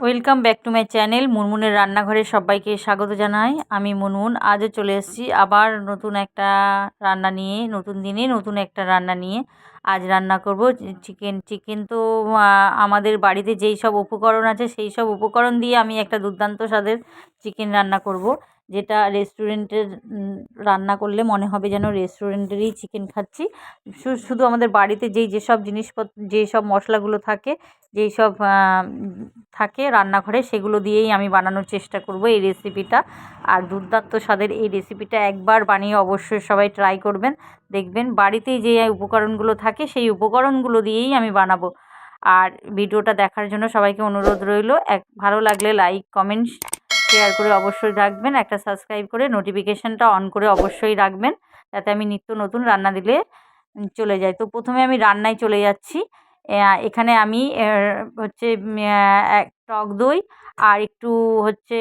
Welcome back to my channel মুনমুনের রান্নাঘরে সবাইকে স্বাগত জানাই। আমি মুনমুন, আজও চলে এসেছি আবার নতুন একটা রান্না নিয়ে, নতুন দিনে নতুন একটা রান্না নিয়ে। আজ রান্না করব চিকেন চিকেন তো আমাদের বাড়িতে যেই সব উপকরণ আছে সেই সব উপকরণ দিয়ে আমি একটা দুর্দান্ত স্বাদের চিকেন রান্না করব। যেটা রেস্টুরেন্টের রান্না করলে মনে হবে যেন রেস্টুরেন্টেরই চিকেন খাচ্ছি। শুধু আমাদের বাড়িতে যেই, যেসব জিনিসপত্র যেসব মশলাগুলো থাকে যেই সব থাকে রান্নাঘরে, সেগুলো দিয়েই আমি বানানোর চেষ্টা করব এই রেসিপিটা আর দুর্দান্ত স্বাদের এই রেসিপিটা একবার বানিয়ে অবশ্যই সবাই ট্রাই করবেন, দেখবেন বাড়িতেই যে উপকরণগুলো থাকে, সেই উপকরণগুলো দিয়েই আমি বানাবো। আর ভিডিওটা দেখার জন্য সবাইকে অনুরোধ রইল, এক, ভালো লাগলে লাইক কমেন্ট শেয়ার করে অবশ্যই রাখবেন, একটা সাবস্ক্রাইব করে নোটিফিকেশানটা অন করে অবশ্যই রাখবেন, যাতে আমি নিত্য নতুন রান্না দিলে চলে যাই তো প্রথমে আমি রান্নায় চলে যাচ্ছি। এখানে আমি হচ্ছে এক টক দই আর একটু হচ্ছে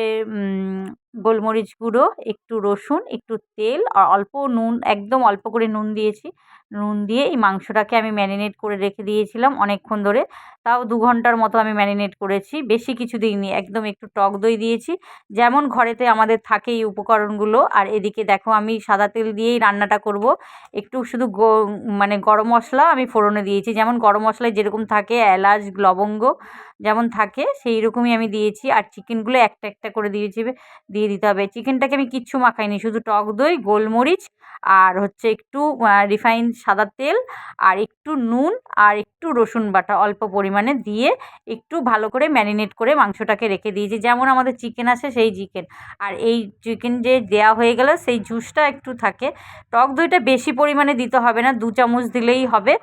গোলমরিচ গুঁড়ো, একটু রসুন, একটু তেল অল্প নুন, একদম অল্প করে নুন দিয়েছি। নুন দিয়ে এই মাংসটাকে আমি ম্যারিনেট করে রেখে দিয়েছিলাম অনেকক্ষণ ধরে। তাও দু ঘণ্টার মতো আমি ম্যারিনেট করেছি। বেশি কিছু দিইনি, একদম একটু টক দই দিয়েছি। যেমন ঘরেতে আমাদের থাকে এই উপকরণগুলো। আর এদিকে দেখো আমি সাদা তেল দিয়েই রান্নাটা করব। একটু শুধু মানে গরম মশলা আমি ফোড়নে দিয়েছি। যেমন গরম মশলায় যেরকম থাকে এলাচ, লবঙ্গ যেমন থাকে সেই রকমই আমি দিয়েছি। আর চিকেনগুলো একটা একটা করে দিয়েছি দিয়ে দিতে হবে। চিকেনটাকে আমি কিচ্ছু মাখাইনি, শুধু টক দই, গোলমরিচ আর হচ্ছে একটু রিফাইন সাদা তেল আর একটু নুন আর একটু রসুন বাটা অল্প পরিমাণে দিয়ে একটু ভালো করে ম্যারিনেট করে মাংসটাকে রেখে দিয়েছি। যেমন আমাদের চিকেন আছে সেই চিকেন। আর এই চিকেন যে দেওয়া হয়ে গেলে, সেই জুসটা একটু থাকে। টক দইটা বেশি পরিমাণে দিতে হবে না, দু চামচ দিলেই হবে।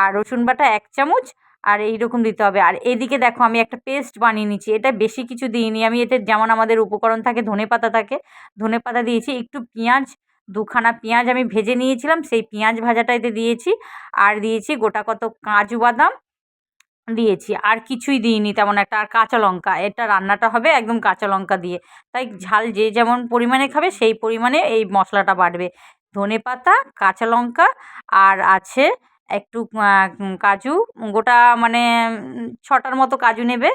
আর রসুন বাটা এক চামচ আর এই রকম দিতে হবে। আর এদিকে দেখো আমি একটা পেস্ট বানিয়ে নিচ্ছি। এটা বেশি কিছু দিইনি। আমি এতে যেমন আমাদের উপকরণ থাকে, ধনে পাতা থাকে, ধনে পাতা দিয়েছি, একটু পেঁয়াজ, দুখানা পেঁয়াজ আমি ভেজে নিয়েছিলাম, সেই পেঁয়াজ ভাজাটা এতে দিয়েছি। আর দিয়েছি গোটা কত কাজু বাদাম দিয়েছি। আর কিছুই দিইনি তেমন একটা। আর কাঁচা লঙ্কা, এটা রান্নাটা হবে একদম কাঁচা লঙ্কা দিয়ে। তাই ঝাল যে যেমন পরিমাণে খাবে, সেই পরিমাণে এই মশলাটা বাড়বে। ধনে পাতা, কাঁচা লঙ্কা, আর আছে একটু কাজু, গোটা মানে ছটার মতো কাজু নেবে।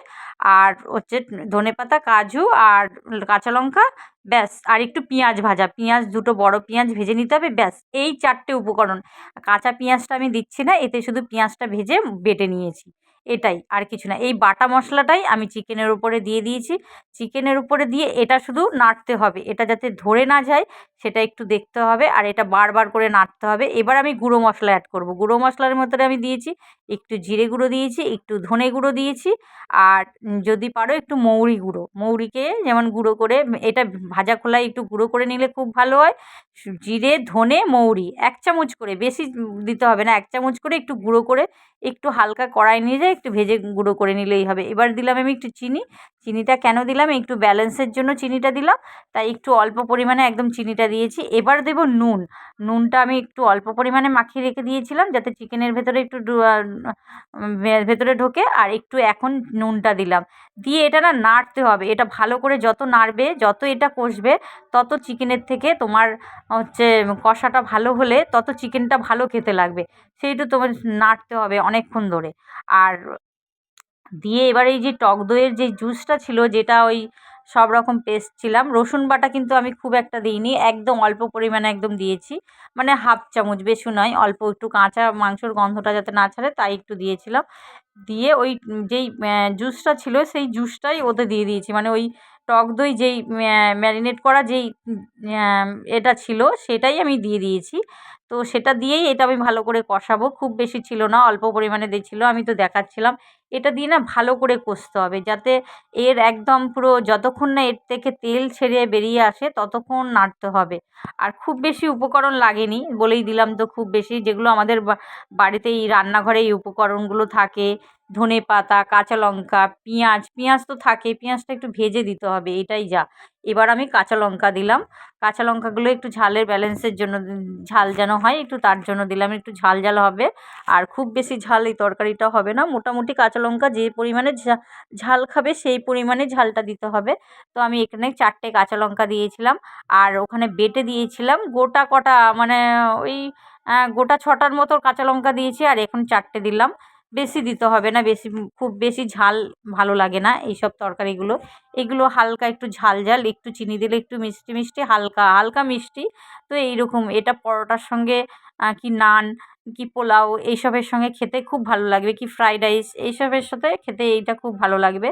আর হচ্ছে ধনে পাতা, কাজু আর কাঁচা লঙ্কা, ব্যাস। আর একটু পেঁয়াজ ভাজা। পেঁয়াজ, দুটো বড় পেঁয়াজ ভেজে নিতে হবে, ব্যাস। এই চারটে উপকরণ। কাঁচা পেঁয়াজটা আমি দিচ্ছি না, এতে শুধু পেঁয়াজটা ভেজে বেটে নিয়েছি। এটাই, আর কিছু না। এই বাটা মশলাটাই আমি চিকেনের উপরে দিয়ে দিয়েছি। চিকেনের উপরে দিয়ে এটা শুধু নাড়তে হবে। এটা যাতে ধরে না যায়, সেটা একটু দেখতে হবে আর এটা বারবার করে নাড়তে হবে। এবার আমি গুঁড়ো মশলা অ্যাড করব। গুঁড়ো মশলার মধ্যে আমি দিয়েছি, একটু জিরে গুঁড়ো দিয়েছি, একটু ধনে গুঁড়ো দিয়েছি আর যদি পারো একটু মৌরি গুঁড়ো। মৌরিকে যেমন গুঁড়ো করে, এটা ভাজা খোলায় একটু গুঁড়ো করে নিলে খুব ভালো হয়। জিরে, ধনে, মৌরি এক চামচ করে, বেশি দিতে হবে না। এক চামচ করে একটু গুঁড়ো করে একটু হালকা কড়াই নিয়ে যায় একটু ভেজে গুঁড়ো করে নিলেই হবে। এবার দিলাম আমি একটু চিনি। চিনিটা কেন দিলাম? একটু ব্যালেন্সের জন্য চিনিটা দিলাম। তাই একটু অল্প পরিমাণে একদম চিনিটা দিয়েছি। এবার দেব নুন। নুনটা আমি একটু অল্প পরিমাণে মাখিয়ে রেখে দিয়েছিলাম যাতে চিকেনের ভেতরে একটু ভেতরে ঢোকে আর একটু এখন নুনটা দিলাম। দিয়ে এটা না নাড়তে হবে। এটা ভালো করে যত নাড়বে, যত এটা কষবে, তত চিকেনের থেকে তোমার হচ্ছে কষাটা ভালো হলে তত চিকেনটা ভালো খেতে লাগবে। সেইটা তোমার নাড়তে হবে অনেকক্ষণ ধরে। আর দিয়ে এবার এই যে টক দইয়ের যে জুসটা ছিল, যেটা ওই সব রকম পেস্ট ছিলাম, রসুন বাটা কিন্তু আমি খুব একটা দিইনি, একদম অল্প পরিমাণে একদম দিয়েছি। মানে হাফ চামচ, বেশি নয়, অল্প একটু কাঁচা মাংসর গন্ধটা যাতে না ছাড়ে, তাই একটু দিয়েছিলাম। দিয়ে ওই যেই জুসটা ছিল, সেই জুসটাই ওতে দিয়ে দিয়েছি। মানে ওই টক দই যেই ম্যারিনেট করা যেই এটা ছিল, সেটাই আমি দিয়ে দিয়েছি। তো সেটা দিয়েই এটা আমি ভালো করে কষাবো। খুব বেশি ছিল না, অল্প পরিমাণে দিয়েছিলো, আমি তো দেখাচ্ছিলাম। এটা দিয়ে না ভালো করে কষতে হবে যাতে এর একদম পুরো যতক্ষণ না এর থেকে তেল ছেড়ে বেরিয়ে আসে ততক্ষণ নাড়তে হবে। আর খুব বেশি উপকরণ লাগেনি, বলেই দিলাম তো খুব বেশি। যেগুলো আমাদের বাড়িতে এই রান্নাঘরে এই উপকরণগুলো থাকে ধনে পাতা কাঁচা লঙ্কা, পেঁয়াজ পেঁয়াজ তো থাকে, পেঁয়াজটা একটু ভেজে দিতে হবে, এটাই যা। এবার আমি কাঁচা লঙ্কা দিলাম। কাঁচা লঙ্কাগুলো একটু ঝালের ব্যালেন্সের জন্য ঝাল যেন হয় একটু তার জন্য দিলাম। একটু ঝাল ঝাল হবে। আর খুব বেশি ঝাল এই তরকারিটা হবে না। মোটামুটি কাঁচা লঙ্কা যে পরিমাণে ঝাল খাবে সেই পরিমাণে ঝালটা দিতে হবে। তো আমি এখানে চারটে কাঁচা লঙ্কা দিয়েছিলাম। আর ওখানে বেটে দিয়েছিলাম গোটা কটা মানে ওই গোটা ছটার মতো কাঁচা লঙ্কা দিয়েছি। আর এখন চারটে দিলাম। বেশি দিতে হবে না, বেশি, খুব বেশি ঝাল ভালো লাগে না এইসব তরকারিগুলো। এগুলো হালকা একটু ঝাল ঝাল, একটু চিনি দিলে একটু মিষ্টি মিষ্টি, হালকা হালকা মিষ্টি। তো এইরকম, এটা পরোটার সঙ্গে কি নান, কি পোলাও এইসবের সঙ্গে খেতে খুব ভালো লাগবে, কি ফ্রাইড রাইস এইসবের সাথে খেতে এইটা খুব ভালো লাগবে।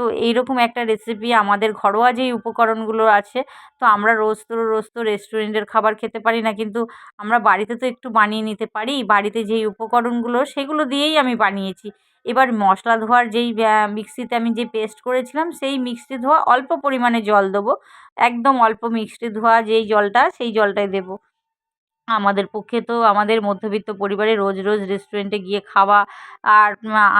তো এইরকম একটা রেসিপি আমাদের ঘরোয়া যেই উপকরণগুলো আছে, তো আমরা রোজ তো রোজ তো রেস্টুরেন্টের খাবার খেতে পারি না, কিন্তু আমরা বাড়িতে তো একটু বানিয়ে নিতে পারি। বাড়িতে যেই উপকরণগুলো, সেগুলো দিয়েই আমি বানিয়েছি। এবার মশলা ধোয়ার যেই মিক্সিতে আমি যে পেস্ট করেছিলাম, সেই মিক্সি ধোয়া অল্প পরিমাণে জল দেবো। একদম অল্প মিক্সি ধোয়া যেই জলটা, সেই জলটাই দেবো। আমাদের পক্ষে তো আমাদের মধ্যবিত্ত পরিবারে রোজ রোজ রেস্টুরেন্টে গিয়ে খাওয়া আর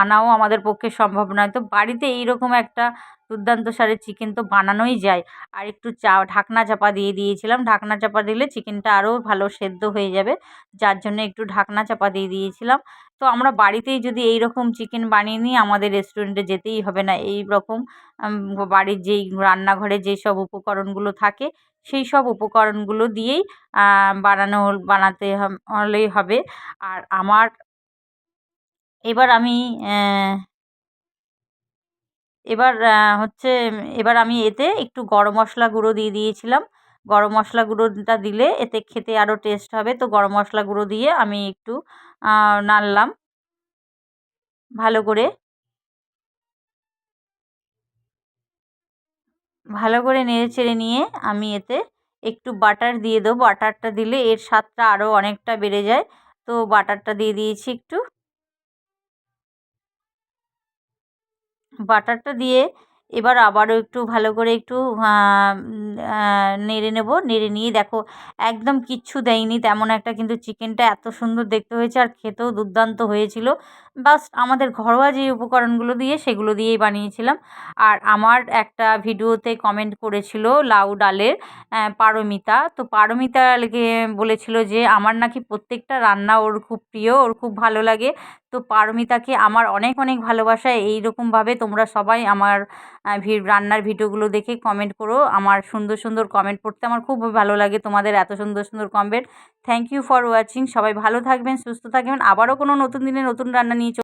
আনাও আমাদের পক্ষে সম্ভব নয়। তো বাড়িতে এইরকম একটা দুর্দান্ত সারের চিকেন তো বানানোই যায়। আর একটু চা, ঢাকনা চাপা দিয়ে দিয়েছিলাম। ঢাকনা চাপা দিলে চিকেনটা আরও ভালো সেদ্ধ হয়ে যাবে। যার জন্য একটু ঢাকনা চাপা দিয়ে দিয়েছিলাম। তো আমরা বাড়িতেই যদি এই রকম চিকেন বানিয়ে নিই, আমাদের রেস্টুরেন্টে যেতেই হবে না। এই রকম বাড়ির যেই রান্নাঘরে যেসব উপকরণগুলো থাকে, সেই সব উপকরণগুলো দিয়েই বানানো, বানাতে হলেই হবে। আর আমার এবার আমি এবার হচ্ছে, এবার আমি এতে একটু গরম মশলা গুঁড়ো দিয়ে দিয়েছিলাম। গরম মশলা গুঁড়োটা দিলে এতে খেতে আরও টেস্ট হবে। তো গরম মশলা গুঁড়ো দিয়ে আমি একটু নাড়লাম। ভালো করে। ভালো করে নেড়ে চেড়ে নিয়ে আমি এতে একটু বাটার দিয়ে দেবো। বাটারটা দিলে এর স্বাদটা আরও অনেকটা বেড়ে যায়। তো বাটারটা দিয়ে দিয়েছি একটু। বাটারটা দিয়ে এবার আবারও একটু ভালো করে একটু নেড়ে নেব। নেড়ে নিয়ে দেখো, একদম কিচ্ছু দেয়নি। তেমন একটা কিন্তু চিকেনটা এত সুন্দর দেখতে হয়েছে আর খেতেও দুর্দান্ত হয়েছিল। বাস আমাদের ঘরোয়া যে উপকরণগুলো দিয়ে সেগুলো দিয়েই বানিয়েছিলাম। আর আমার একটা ভিডিওতে কমেন্ট করেছিল লাউ ডালের পারমিতা। তো পারমিতা লেগে বলেছিল যে, আমার নাকি প্রত্যেকটা রান্না ওর খুব প্রিয়, ওর খুব ভালো লাগে। তো পারমিতাকে আমার অনেক অনেক ভালোবাসা। এইরকমভাবে তোমরা সবাই আমার রান্নার ভিডিওগুলো দেখে কমেন্ট করো। আমার সুন্দর সুন্দর কমেন্ট পড়তে আমার খুব ভালো লাগে তোমাদের এত সুন্দর সুন্দর comment thank you for watching সবাই ভালো থাকবেন, সুস্থ থাকবেন। আবারও কোনো নতুন দিনে নতুন রান্না নিয়ে